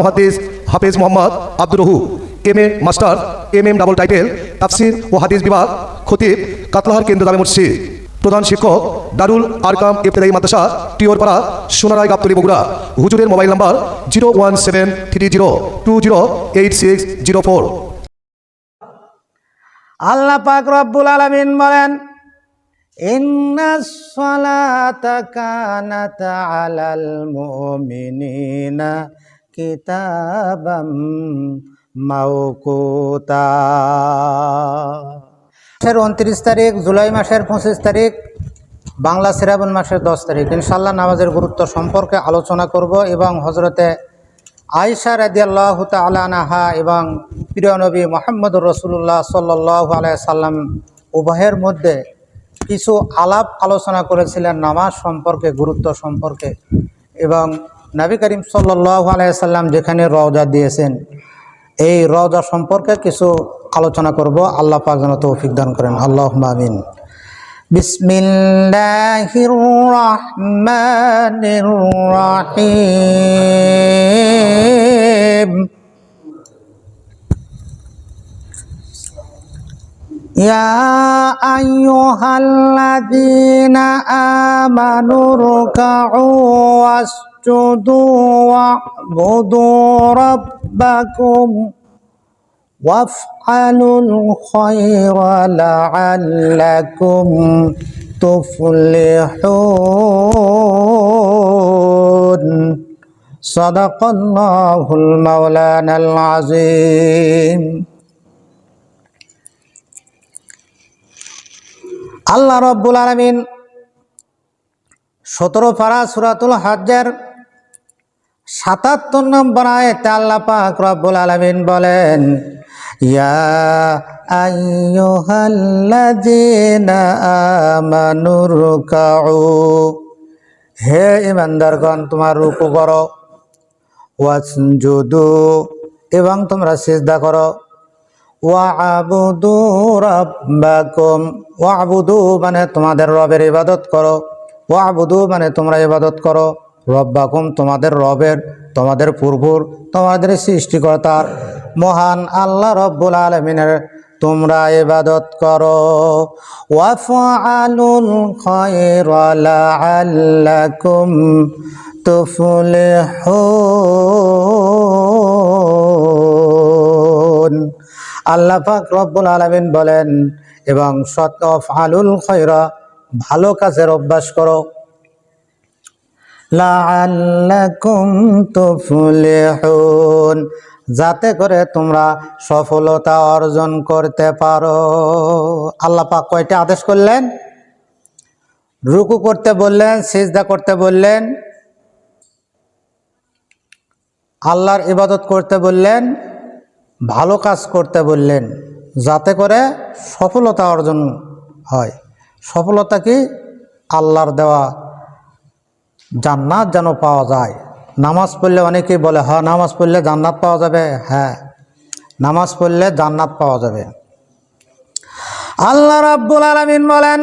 মহাদিস হাফিজ Mohammad Abdur রহু M A master M M double title তাফসির ও হাদিস বিভাগ, খতিব, কাতলাহার কেন্দ্র দামে মসজিদ। প্রধান শিক্ষক দারুল আরকাম ইফতেদাই মাদ্রাসা টিওরপাড়া সোনারায় গাবতলি বগুড়া। হুজুরের mobile number zero one seven three zero two zero eight six zero four আল্লাহ পাক রব্বুল আলামিন বলেন, ইন্না কিতাবাম মাওকুতা। মাসের উনত্রিশ তারিখ, জুলাই মাসের পঁচিশ তারিখ, বাংলা শ্রাবণ মাসের দশ তারিখ। ইনশাল্লাহ নামাজের গুরুত্ব সম্পর্কে আলোচনা করব এবং হজরতে আয়সা রাদিয়াল্লাহ তালানাহা এবং প্রিয় নবী মোহাম্মদুর রসুল্লাহ সাল্লাহ সাল্লাম উভয়ের মধ্যে কিছু আলাপ আলোচনা করেছিলেন নামাজ সম্পর্কে, গুরুত্ব সম্পর্কে এবং নবী করিম সাল্লাহ সাল্লাম যেখানে রওজা দিয়েছেন এই রওজা সম্পর্কে কিছু আলোচনা করব আল্লাহ পাক যেন তৌফিক দান করেন আল্লাহ আমিন বিসমিল্লাহির রহমানির রহিম يا أيها الذين آمنوا اركعوا واسجدوا واعبدوا ربكم وافعلوا الخير لعلكم تفلحون صدق الله المولانا العظيم আল্লাহ রব্বুল আলমিন সতেরো পারা সুরাতুল হাজ্জার সাতাত্তর নম্বর আয়তে আল্লাহ পাক রব্বুল আলমিন বলেন, ইয়া আইয়ুহাল্লাযীনা আমানুর কাউ হে ইমানদারগণ তোমার রূপ করো, ওয়াসজুদু, এবং তোমরা সিজদা করো ওয়াবুদু রাব্বাকুম ওয়াবুদু মানে তোমাদের রবের ইবাদত করো ওয়াবুদু মানে তোমরা ইবাদত করো। রব্বাকুম, তোমাদের রবের, তোমাদের পূর্বর, তোমাদের সৃষ্টিকর্তার মহান আল্লাহ রব্বুল আলমিনের, তোমরা ইবাদত করো। খায়রা লাআল্লাকুম তুফলিহুন। আল্লাহ পাক রব্বুল আলমিন বলেন, এবং সৎ আলুল খৈরা ভালো কাজের অভ্যাস করো। লাআল্লাকুম তুফলিহুন, যাতে করে তোমরা সফলতা অর্জন করতে পারো। আল্লাহ পাক কয়টা আদেশ করলেন? রুকু করতে বললেন, সিজদা করতে বললেন, আল্লাহর ইবাদত করতে বললেন, ভালো কাজ করতে বললেন, যাতে করে সফলতা অর্জন হয়। সফলতা কি? আল্লাহর দেওয়া জান্নাত যেন পাওয়া যায়। নামাজ পড়লে অনেকেই বলে হ্যাঁ নামাজ পড়লে জান্নাত পাওয়া যাবে? হ্যাঁ নামাজ পড়লে জান্নাত পাওয়া যাবে। আল্লাহ রাব্বুল আলমিন বলেন,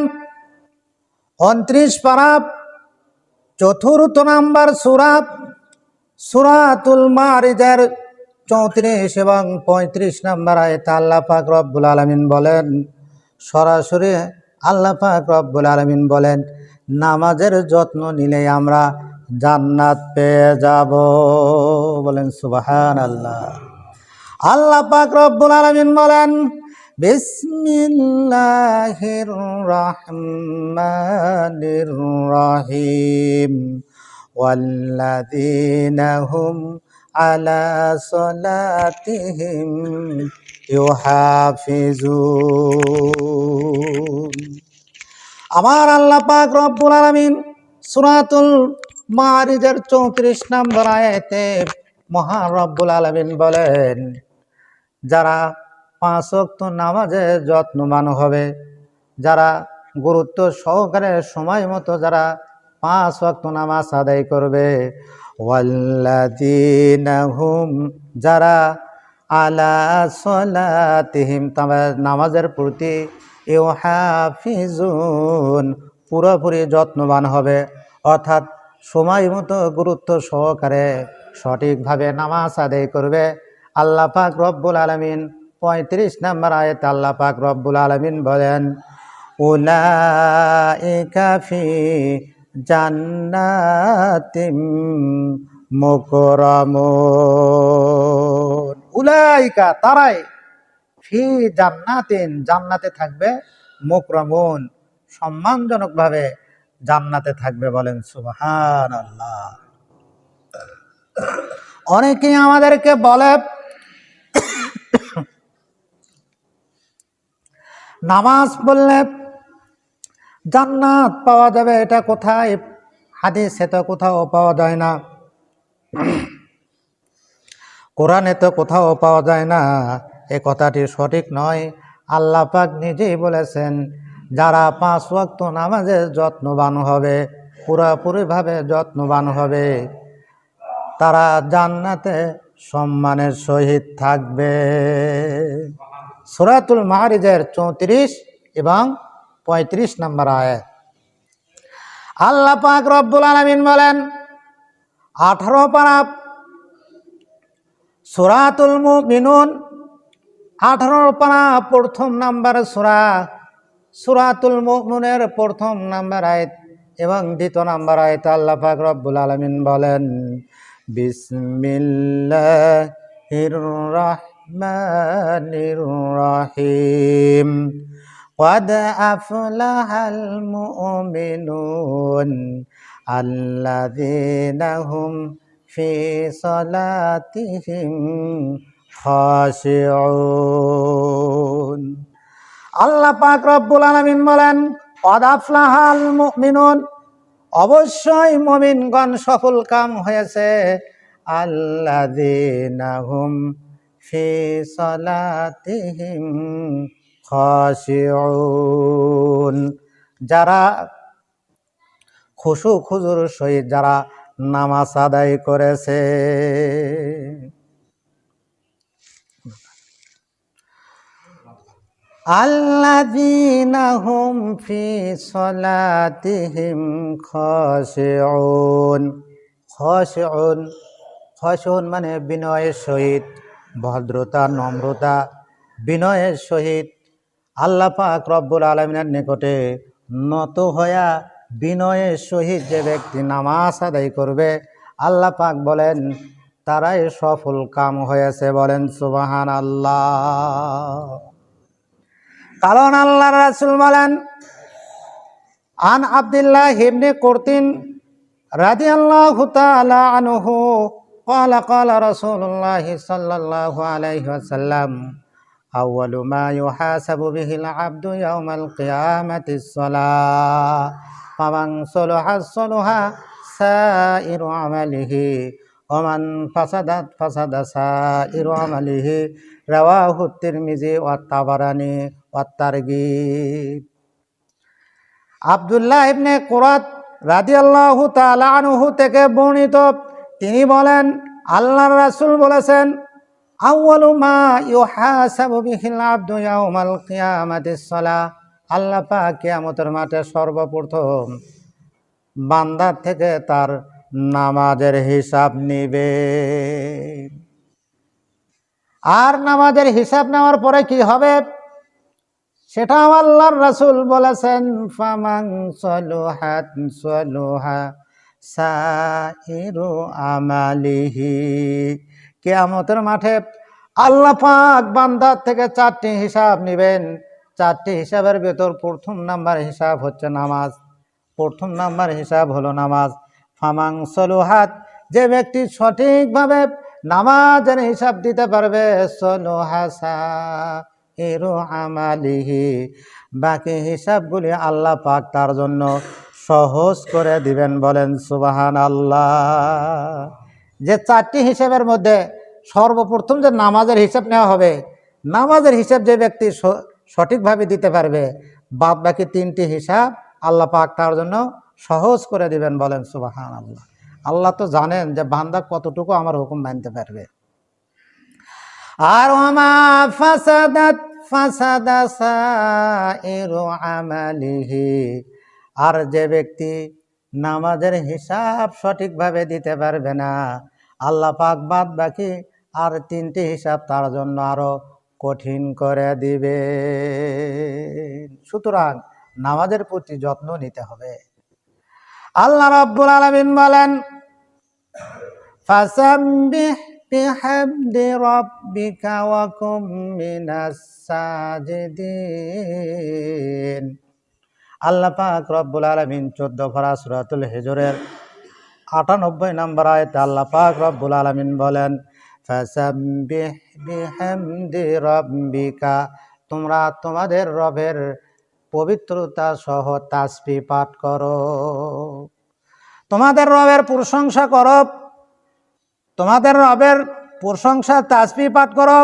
উনত্রিশ পারাব, চতুর্থ নাম্বার সুরাত সুরাতুল মারিজের চৌত্রিশ এবং পঁয়ত্রিশ নম্বর আয়তে আল্লাহ পাক রব্বুল আলমিন বলেন, সরাসরি আল্লাহ পাক রব্বুল আলমিন বলেন নামাজের যত্ন নিলে আমরা জান্নাত পেয়ে যাব বলেন সুবাহান আল্লাহ আল্লাহ পাক রব্বুল আলমিন বলেন বিসমিল্লাহির রহমানির রহিম والذين هم على صلاتهم يحافظون আমার আল্লাহ পাক রব্বুল আলামিন সূরাতুল মারিজের 34 নম্বর আয়াতে মহান রব্বুল আলামিন বলেন, যারা পাঁচ ওয়াক্ত নামাজে যত্নবান হবে, যারা গুরুত্ব সহকারে সময় মতো যারা পাঁচ ওয়াক্ত নামাজ আদায় করবে ওয়াল্লাযীনাহুম যারা আলা সলাতিহিম নামাজের প্রতি ইউ হাফিজুন পুরোপুরি যত্নবান হবে। অর্থাৎ সময় মতো গুরুত্ব সহকারে সঠিকভাবে নামাজ আদায় করবে। আল্লাহ পাক রব্বুল আলমিন পঁয়ত্রিশ নম্বর আয়ত আল্লাহ পাক রব্বুল আলমিন বলেন, উলাইকা ফি জান্নাতিম মুকরামুন। উলাইকা তারাই ফি জান্নাতিন, জান্নাতে থাকবে মুকরামুন, সম্মানজনকভাবে জান্নাতে থাকবে বলেন সুবহান আল্লাহ অনেকেই আমাদেরকে বলে, নামাজ পড়লে জান্নাত পাওয়া যাবে, এটা কোথায়? হাদিসে তো কোথাও পাওয়া যায় না। কোরআনে তো কোথাও পাওয়া যায় না। এ কথাটি সঠিক নয়। আল্লাহ পাক নিজেই বলেছেন, যারা পাঁচ ওয়াক্ত নামাজের যত্নবান হবে, পুরাপুরিভাবে যত্নবান হবে, তারা জান্নাতে সম্মানের সহিত থাকবে। সুরাতুল মাহারিজের চৌত্রিশ এবং পঁয়ত্রিশ নম্বর আয়াত। আল্লাহ পাক রব্বুল আলমিন বলেন, আঠারো পারা সুরাতুল মুমিনুন আঠারো পারা প্রথম নাম্বার সুরা সুরাতুল মুমিনের প্রথম নাম্বার আয়াত এবং দ্বিতীয় নাম্বার আয়াত আল্লাহ পাক রব্বুল আলমিন বলেন বিসমিল্লাহির রহমানির রহিম قد أفلح المؤمنون الذين هم في صلاتهم খাশিউন। আল্লাহ পাক রব্বুল আলামিন বলেন অদাফলাহাল মুমিনুন। অবশ্যই মমিনগণ সফল কাম হয়েছে। আল্লাদিনাহুম ফি সলাতিহিম খাশিউন। যারা খুশু খুজুর সহিত যারা নামাজ আদায় করেছে। খাশিউন। মানে বিনয়ের সহিত, ভদ্রতা, নম্রতা, বিনয়ের সহিত। আল্লাহ পাক রব্বুল আলমিনের নিকটে নত হইয়া বিনয়ের সহিত যে ব্যক্তি নামাজ আদায় করবে, আল্লাহ পাক বলেন, তারাই সফল কাম হয়েছে বলেন সুবাহান আল্লাহ কারণ আল্লাহ রাসুল বলেন আন আবদুল্লাহ হিবনে করতিন রাজি আল্লাহ তালা আনহু قال قال رسول الله صلى الله عليه وسلم أول ما يحاسب به العبد يوم القيامة الصلاة فمن صلح صلح سائر عمله ومن فسدت فسد سائر عمله رواه الترمذي والطبراني অত্যারগিব আবদুল্লাহ ইবনে কোরাত রাদিয়াল্লাহু তাআলা আনহু থেকে বর্ণিত। তিনি বলেন, আল্লাহর রাসুল বলেছেন, আউয়ালু মা ইউহাসাবু বিহিল আবদু ইয়াউমাল কিয়ামাতিস সালাহ আল্লাহ কেয়ামতের মাঠে সর্বপ্রথম বান্দার থেকে তার নামাজের হিসাব নিবে। আর নামাজের হিসাব নেওয়ার পরে কি হবে? সেটাও আল্লাহর রাসূল বলেছেন ফামাং সলুহাত সলুহা সাইরু আমালিহি। কেয়ামতের মাঠে আল্লাহ পাক বান্দার থেকে চারটি হিসাব নেবেন। চারটি হিসাবের ভেতর প্রথম নাম্বার হিসাব হচ্ছে নামাজ। প্রথম নাম্বার হিসাব হলো নামাজ। ফামাং সলুহাত যে ব্যক্তি সঠিকভাবে নামাজের হিসাব দিতে পারবে সলুহাসা এরো আমালিহি। বাকি হিসাবগুলি আল্লাহ পাক তার জন্য সহজ করে দিবেন বলেন সুবাহান আল্লাহ যে চারটি হিসাবের মধ্যে সর্বপ্রথম যে নামাজের হিসাব নেওয়া হবে, নামাজের হিসাব যে ব্যক্তি সঠিকভাবে দিতে পারবে বাদ বাকি তিনটি হিসাব আল্লাহ পাক তার জন্য সহজ করে দিবেন বলেন সুবাহান আল্লাহ আল্লাহ তো জানেন যে বান্দা কতটুকু আমার হুকুম মানতে পারবে। আর ওমা ফাসাদাত আমালিহি। আর যে ব্যক্তি নামাজের হিসাব সঠিকভাবে দিতে পারবে না, আল্লাহ পাক বাদ বাকি আর তিনটি হিসাব তার জন্য আরও কঠিন করে দিবে। সুতরাং নামাজের প্রতি যত্ন নিতে হবে। আল্লাহ রাব্বুল আলামিন বলেন রাব্বিকা ওয়া কুম মিনাস সাজিদিন আল্লাহ পাক রব্বুল আলামিন 14 ফারা সূরাতুল হিজরের আটানব্বই নম্বর আয়তে আল্লাহ পাক রব্বুল আলামিন বলেন বিহামদি তোমরা তোমাদের রবের পবিত্রতা সহ তাসপি পাঠ করো। তোমাদের রবের প্রশংসা করো। তোমাদের রবের প্রশংসা তাসবি পাঠ করো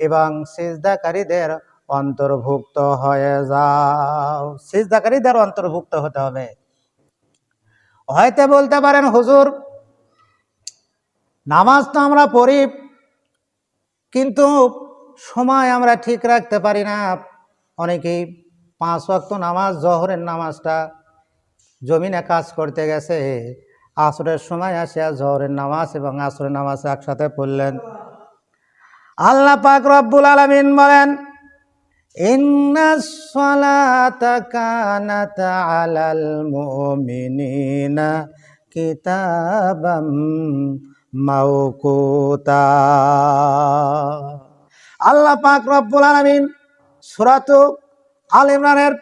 এবং সিজদাকারীদের অন্তর্ভুক্ত হয়ে যাও। সিজদাকারীদের অন্তর্ভুক্ত হতে হবে। হয়তো বলতে পারেন, হুজুর, নামাজ তো আমরা পড়ি, কিন্তু সময় আমরা ঠিক রাখতে পারি না। অনেকেই পাঁচ ওয়াক্ত নামাজ, জহরের নামাজটা জমিনে কাজ করতে গেছে। আসরের সময় আসিয়া জহরের নামাজ এবং আসরের নামাজ একসাথে পড়লেন। আল্লাহ পাক রব্বুল আলামিন বলেন আল্লাহ পাক রব্বুল আলামিন সূরাত আল ইমরানের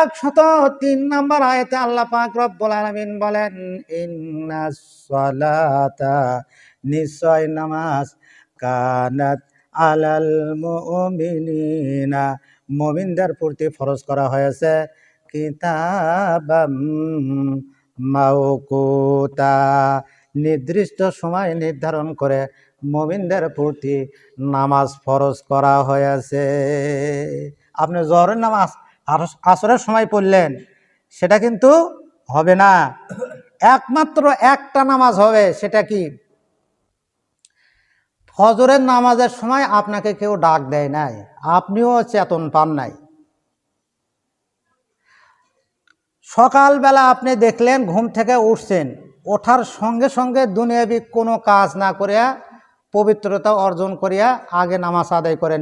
একশত তিন নম্বর আয়াতে আল্লাহ পাক রব্বুল আলামিন বলেন ইন্নাস সালাতা নিশ্চয় নামাজ কানাত আলাল মুমিনিনা। মুমিনদের প্রতি ফরজ করা হয়েছে কিতাবাম মাওকুতা। নির্দিষ্ট সময় নির্ধারণ করে মুমিনদের প্রতি নামাজ ফরজ করা হয়েছে। আপনি জহরের নামাজ আসরের সময় পড়লেন, সেটা কিন্তু হবে না। একমাত্র একটা নামাজ হবে, সেটা কি? ফজরের নামাজের সময় আপনাকে কেউ ডাক দেয় নাই, আপনিও চেতন পান নাই। সকালবেলা আপনি দেখলেন, ঘুম থেকে উঠছেন, ওঠার সঙ্গে সঙ্গে দুনিয়াবি কোনো কাজ না করিয়া পবিত্রতা অর্জন করিয়া আগে নামাজ আদায় করে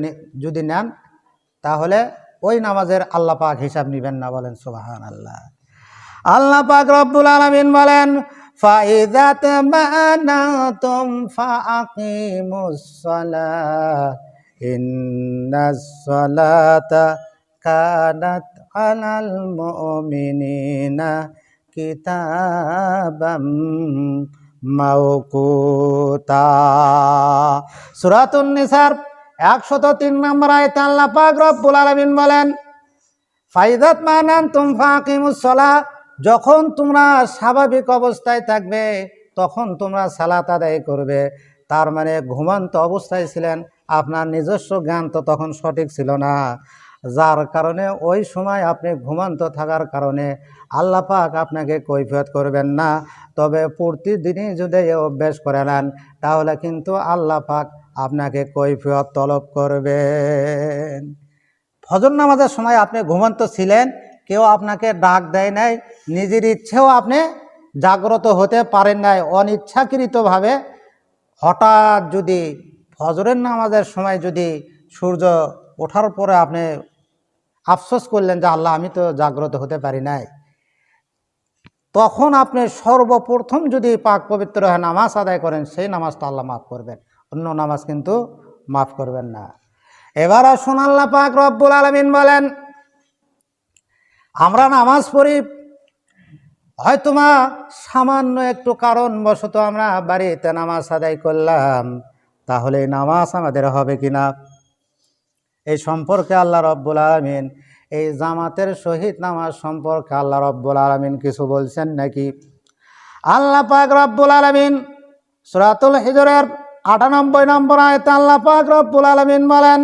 যদি নেন তাহলে ওই নামাজের আল্লাহ পাক হিসাব নিবেন না বলেন সুবাহান আল্লাহ আল্লাহ পাক রব্বুল আলামিন বলেন মাওকুতা। সূরাতুন নিসার 103 নম্বর আয়াতে আল্লাহ পাক রব্বুল আলামিন বলেন ফাইদাত মানান তুম ফাকিমুসলা যখন তোমরা স্বাভাবিক অবস্থায় থাকবে, তখন তোমরা সালাত আদায় করবে। তার মানে ঘুমান্ত অবস্থায় ছিলেন, আপনার নিজস্ব জ্ঞান তো তখন সঠিক ছিল না। যার কারণে ওই সময় আপনি ঘুমান্ত থাকার কারণে আল্লাহ পাক আপনাকে কৈফিয়ত করবেন না। তবে প্রতিদিনই যদি অভ্যাস করে নেন, তাহলে কিন্তু আল্লাহ পাক আপনাকে কৈফিয়ত তলব করবেন। ফজর নামাজের সময় আপনি ঘুমন্ত ছিলেন, কেউ আপনাকে ডাক দেয় নাই, নিজের ইচ্ছেও আপনি জাগ্রত হতে পারেন নাই। অনিচ্ছাকৃতভাবে হঠাৎ যদি ফজরের নামাজের সময় যদি সূর্য ওঠার পরে আপনি আফসোস করলেন যে, আল্লাহ, আমি তো জাগ্রত হতে পারি নাই। তখন আপনি সর্বপ্রথম যদি পাক পবিত্র হয়ে নামাজ আদায় করেন, সেই নামাজটা আল্লাহ মাফ করবেন। অন্য নামাজ কিন্তু মাফ করবেন না। এবার আসুন আল্লাহ পাক রব্বুল আলমিন বলেন, আমরা নামাজ পড়ি, হয়তো মা সামান্য একটু কারণ বশত আমরা বাড়িতে নামাজ আদায় করলাম, তাহলে নামাজ আমাদের হবে কিনা? এই সম্পর্কে আল্লাহ রব্বুল আলমিন, এই জামাতের শহীদ নামাজ সম্পর্কে আল্লাহ রব্বুল আলমিন কিছু বলছেন নাকি? আল্লাহ পাক রব্বুল আলমিন সুরাতুল হিজরের আটানব্বই নম্বর আয়তে আল্লাহ পাক রব্বুল আলমিন বলেন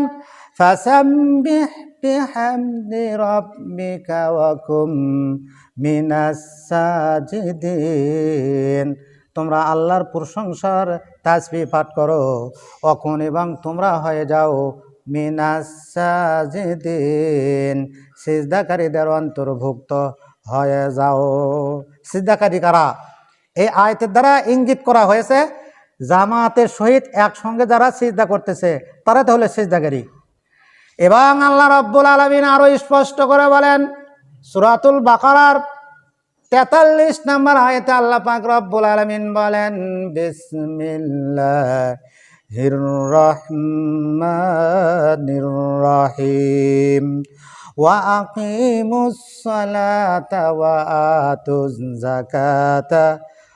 তোমরা আল্লাহর প্রশংসার তাসবি পাঠ করো। অখন এবং তোমরা হয়ে যাও মিনাসাজিদিন সিজদাকারীদের অন্তর্ভুক্ত হয়ে যাও। সিজদাকারী কারা? এই আয়তের দ্বারা ইঙ্গিত করা হয়েছে জামাতের সহিত একসঙ্গে যারা সিজদা করতেছে, তারা তাহলে সিজদাকারী। এবং আল্লাহ রব্বুল আলমিন আরও স্পষ্ট করে বলেন, সুরাতুল বাকারার তেতাল্লিশ নম্বর আয়তে আল্লাহ পাক রব্বুল আলমিন বলেন রহমানির রহিম। ওয়া আকিমুস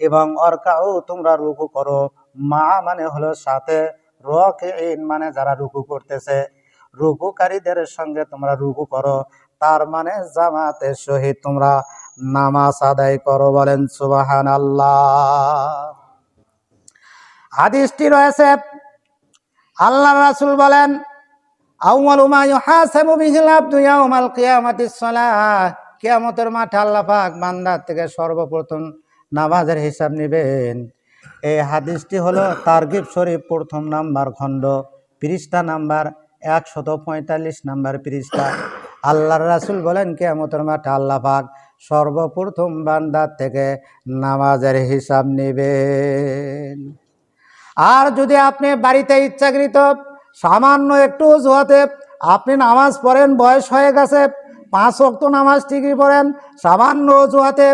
এবং অর্কাও তোমরা রুকু করো। মা মানে হলো সাথে মানে যারা রুকু করতেছে। রুকুকারীদের সঙ্গে তোমরা রুকু করো। তার মানে জামাতের সহিত তোমরা নামাজ আদায় করো বলেন সুবাহান আল্লাহ হাদিসটি রয়েছে আল্লাহ রাসুল বলেন আউয়ালু মা ইউহাসাবু বিহিল আবদু ইয়াউমাল কিয়ামাতিস সালাহ। কিয়ামতের মাঠে আল্লাহ পাক বান্দার থেকে সর্বপ্রথম নামাজের হিসাব নেবেন। এই হাদিসটি হলো তারগিব শরীফ প্রথম নাম্বার খণ্ড, পৃষ্ঠা নাম্বার একশত পঁয়তাল্লিশ নাম্বার পৃষ্ঠা। আল্লাহর রাসূল বলেন, কিয়ামতের মাঠে আল্লাহ সর্বপ্রথম বান্দার থেকে নামাজের হিসাব নেবেন। আর যদি আপনি বাড়িতে ইচ্ছাকৃত সামান্য একটু অজুহাতে আপনি নামাজ পড়েন, বয়স হয়ে গেছে, পাঁচ অক্ত নামাজ ঠিকই পড়েন, সামান্য অজুহাতে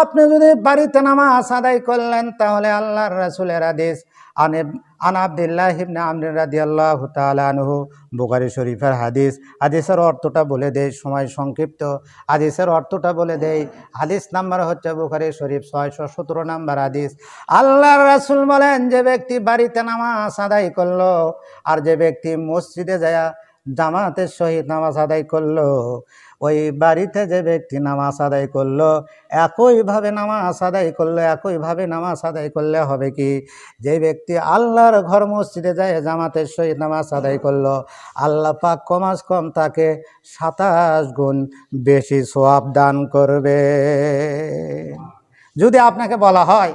আপনি যদি বাড়িতে নামাজ আদায় করলেন, তাহলে আল্লাহর রাসুলের আদেশ আনে আন আবদুল্লাহ ইবনে আমর রাদিয়াল্লাহু তাআলা আনহু বুখারী শরীফের হাদিস। হাদিসের অর্থটা বলে দেয় সময় সংক্ষিপ্ত। হাদিসের অর্থটা বলে দেয় হাদিস নাম্বার হচ্ছে বুখারী শরীফ ছয়শো সতেরো নাম্বার হাদিস। আল্লাহর রাসুল বলেন, যে ব্যক্তি বাড়িতে নামাজ আদায় করল, আর যে ব্যক্তি মসজিদে যায় জামাতের সহিত নামাজ আদায় করল ওই বাড়িতে যে ব্যক্তি নামাজ আদায় করল একইভাবে নামাজ আদায় করল একইভাবে নামাজ আদায় করলে হবে কি? যে ব্যক্তি আল্লাহর ঘর মসজিদে যায়, জামাতের সহিত নামাজ আদায় করল, আল্লাহ পাক কমাস কম তাকে সাতাশ গুণ বেশি সোয়াব দান করবে। যদি আপনাকে বলা হয়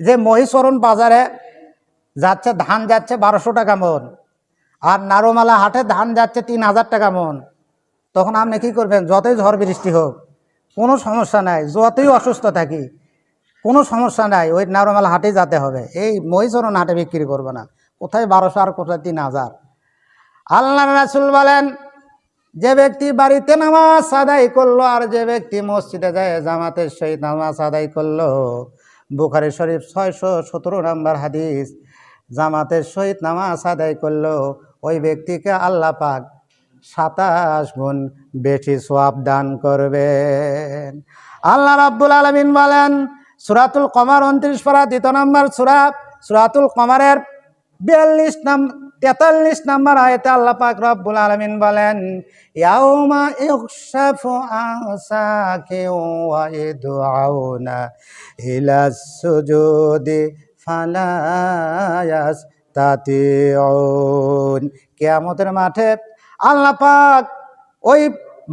যে মহিষরণ বাজারে যাচ্ছে, ধান যাচ্ছে বারোশো টাকা মন, আর নারোমালা হাটে ধান যাচ্ছে তিন হাজার টাকা মন তখন আপনি কি করবেন? যতই ঝড় বৃষ্টি হোক, কোনো সমস্যা নাই, যতই অসুস্থ থাকি, কোনো সমস্যা নাই, ওই নারোমালা হাটে যেতে হবে। এই মহিষরণ হাটে বিক্রি করবে না। কোথায় বারোশো আর কোথায় তিন হাজার? আল্লাহ রাসুল বলেন, যে ব্যক্তি বাড়িতে নামাজ আদায় করল আর যে ব্যক্তি মসজিদে যায় জামাতের সহিত নামাজ আদায় করল, বুখারি শরীফ ছয়শো সতেরো নম্বর হাদিস জামাতের সহিত নামাজ আদায় করল, ওই ব্যক্তিকে আল্লাহ পাক সাতাশ গুণ বেশি সোয়াব দান করবেন। আল্লাহ রাব্বুল আলমিন বলেন, সুরাতুল কমার উনত্রিশ পারা দ্বিতীয় নম্বর সুরা, সুরাতুল কমারের বিয়াল্লিশ নাম, তেতাল্লিশ নম্বর আয়তে আল্লাহ পাক রব্বুল আলমিন বলেন ইলা সুজুদি কিয়ামতের মাঠে আল্লাহ পাক ওই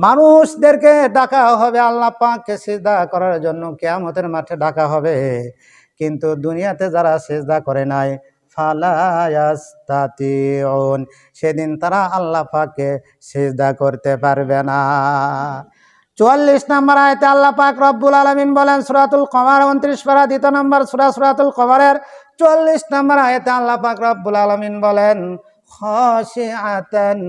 মানুষদেরকে ডাকা হবে, আল্লাহ পাককে করার জন্য কিয়ামতের মাঠে ডাকা হবে। কিন্তু দুনিয়াতে যারা সিজদা করে নাই ফালায়াস্তাতিউন সেদিন তারা আল্লাহ পাককে সিজদা করতে পারবে না। চুয়াল্লিশ নম্বর আয়তে আল্লাহ পাক রব্বুল আলমিন বলেন, সুরাতুল কমার উনত্রিশ পারা, দ্বিতীয় নম্বর সুরা সুরাতুল কমারের চুয়াল্লিশ নম্বর আয়তে আল্লাহ পাক রব্বুল আলমিন বলেন আবসারুহুম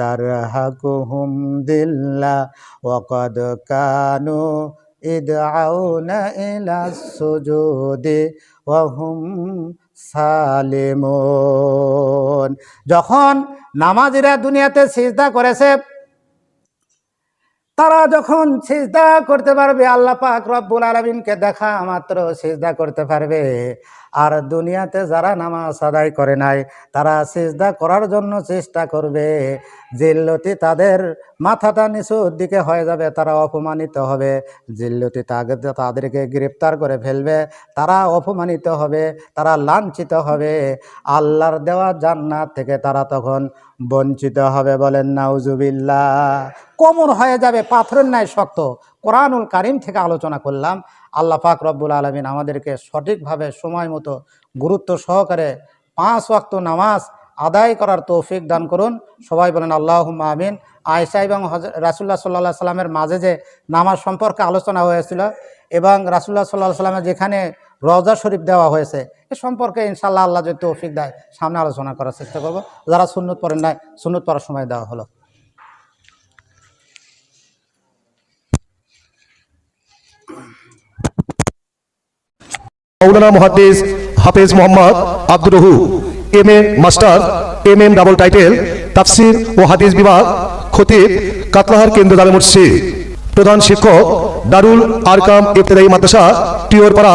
তারহাকুহুম দিল্লা ওয়াকাদ কানু ইদআউনা ইলা সুজুদি ওয়া হুম সালিমুন। যখন নামাজিরা দুনিয়াতে সিজদা করেছে, তারা যখন সিজদা করতে পারবে, আল্লাহ পাক রব্বুল আলমিনকে দেখা মাত্র সিজদা করতে পারবে। আর দুনিয়াতে যারা নামাজ আদায় করে নাই, তারা সিজদা করার জন্য চেষ্টা করবে। জিল্লতি তাদের মাথাটা নিচুর দিকে হয়ে যাবে, তারা অপমানিত হবে। তাদের তাদেরকে গ্রেপ্তার করে ফেলবে, তারা অপমানিত হবে, তারা লাঞ্ছিত হবে। আল্লাহর দেওয়া জান্নাত থেকে তারা তখন বঞ্চিত হবে বলেন, নাউজুবিল্লাহ। কোমর হয়ে যাবে, পাথরের ন্যায় শক্ত। কোরআনুল কারিম থেকে আলোচনা করলাম। আল্লাহ পাক রব্বুল আলমিন আমাদেরকে সঠিকভাবে সময় মতো গুরুত্ব সহকারে পাঁচ ওয়াক্ত নামাজ আদায় করার তৌফিক দান করুন। সবাই বলেন আল্লাহ আমিন। আয়সা এবং রাসুল্লাহ সাল্লাহ সাল্লামের মাঝে যে নামাজ সম্পর্কে আলোচনা হয়েছিল এবং রাসুল্লাহ সাল্লাহ সাল্লামের যেখানে রজা শরীফ দেওয়া হয়েছে। এ সম্পর্কে ইনশাল্লাহ আল্লাহ যদি তৌফিক দেয়, সামনে আলোচনা করার চেষ্টা করব। যারা সুন্নত পড়েন নাই, সুন্নত পড়ার সময় দেওয়া হলো। মৌলানা মহাদ্দিস হাফেজ Mohammad Abdur রহু M master M M double title, তাফসির ও হাদিস বিভাগ, খতিব, কাতলাহার কেন্দ্র জামে মসজিদ প্রধান শিক্ষক দারুল আরকাম ইফতেদাই মাদ্রাসা টিওরপাড়া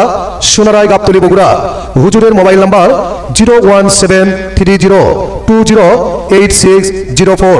সোনারায় গাবতলি বগুড়া। হুজুরের mobile number zero one seven three zero two zero eight six zero four.